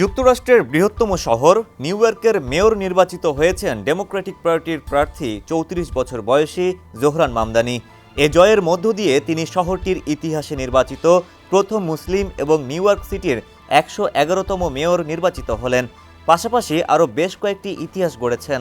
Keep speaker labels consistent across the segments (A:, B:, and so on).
A: যুক্তরাষ্ট্রের বৃহত্তম শহর নিউ ইয়র্কের মেয়র নির্বাচিত হয়েছেন ডেমোক্রেটিক পার্টির প্রার্থী চৌত্রিশ বছর বয়সী জোহরান মামদানি। এ জয়ের মধ্য দিয়ে তিনি শহরটির ইতিহাসে নির্বাচিত প্রথম মুসলিম এবং নিউ ইয়র্ক সিটির একশো এগারোতম মেয়র নির্বাচিত হলেন। পাশাপাশি আরও বেশ কয়েকটি ইতিহাস গড়েছেন।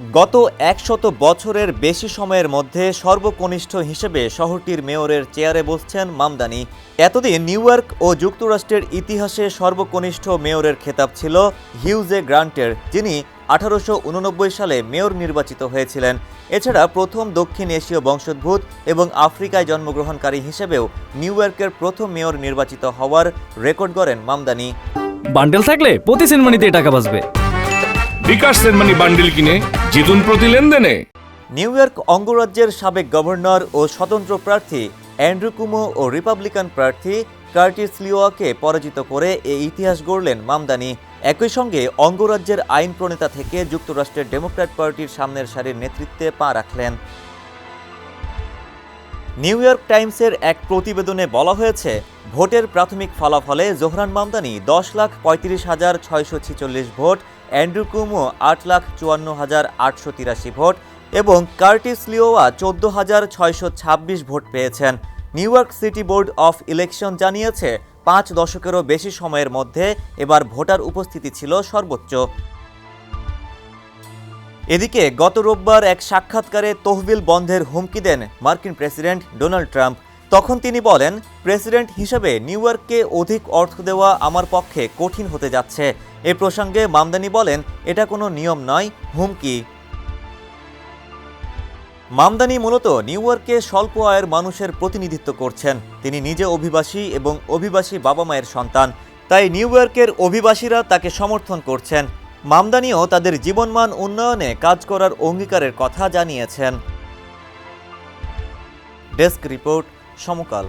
A: গত একশত বছরের বেশি সময়ের মধ্যে সর্বকনিষ্ঠ হিসেবে শহরটির মেয়রের চেয়ারে বসছেন মামদানি। এতদিন নিউ ইয়র্ক ও যুক্তরাষ্ট্রের ইতিহাসে সর্বকনিষ্ঠ মেয়রের খেতাব ছিল হিউজে গ্রান্টের, যিনি আঠারোশো উননব্বই সালে মেয়র নির্বাচিত হয়েছিলেন। এছাড়া প্রথম দক্ষিণ এশীয় বংশোদ্ভূত এবং আফ্রিকায় জন্মগ্রহণকারী হিসেবেও নিউ ইয়র্কের প্রথম মেয়র নির্বাচিত হওয়ার রেকর্ড গড়েন মামদানি।
B: বান্ডেল থাকলে প্রতি সেনমানিতে টাকা বাঁচবে।
C: বান্ডিল কিনে জিতুন প্রতি লেনদেনে।
A: নিউ ইয়র্ক অঙ্গরাজ্যের সাবেক গভর্নর ও স্বতন্ত্র প্রার্থী অ্যান্ড্রু কুমো ও রিপাবলিকান প্রার্থী কার্টিস লিওয়াকে পরাজিত করে এই ইতিহাস গড়লেন মামদানি। একই সঙ্গে অঙ্গরাজ্যের আইন প্রণেতা থেকে যুক্তরাষ্ট্রের ডেমোক্র্যাট পার্টির সামনের সারির নেতৃত্বে পা রাখলেন। নিউ ইয়র্ক টাইমসের এক প্রতিবেদনে বলা হয়েছে, ভোটের প্রাথমিক ফলাফলে জোহরান মামদানি দশ লাখ পঁয়ত্রিশ হাজার ছয়শো ছিচল্লিশ ভোট অ্যান্ড্রু কুমো আট লাখ চুয়ান্ন হাজার আটশো তিরাশি ভোট এবং কার্টিস লিওয়া চোদ্দ হাজার ছয়শো ছাব্বিশ ভোট পেয়েছেন। New York City board of election জানিয়েছে, পাঁচ দশকেরও বেশি সময়ের মধ্যে এবার ভোটার উপস্থিতি ছিল সর্বোচ্চ। এদিকে গত রোববার এক সাক্ষাৎকারে তহবিল বন্ধের হুমকি দেন মার্কিন প্রেসিডেন্ট ডোনাল্ড ট্রাম্প। তখন তিনি বলেন, প্রেসিডেন্ট হিসেবে নিউ ইয়র্ককে অধিক অর্থ দেওয়া আমার পক্ষে কঠিন হতে যাচ্ছে। এ প্রসঙ্গে মামদানি বলেন, এটা কোনো নিয়ম নয়, হুমকি। মামদানি মূলত নিউ ইয়র্কে স্বল্প আয়ের মানুষের প্রতিনিধিত্ব করছেন। তিনি নিজে অভিবাসী এবং অভিবাসী বাবা মায়ের সন্তান। তাই নিউ ইয়র্কের অভিবাসীরা তাকে সমর্থন করছেন। মামদানিও তাদের জীবনমান উন্নয়নে কাজ করার অঙ্গীকারের কথা জানিয়েছেন। Desk report Samakal.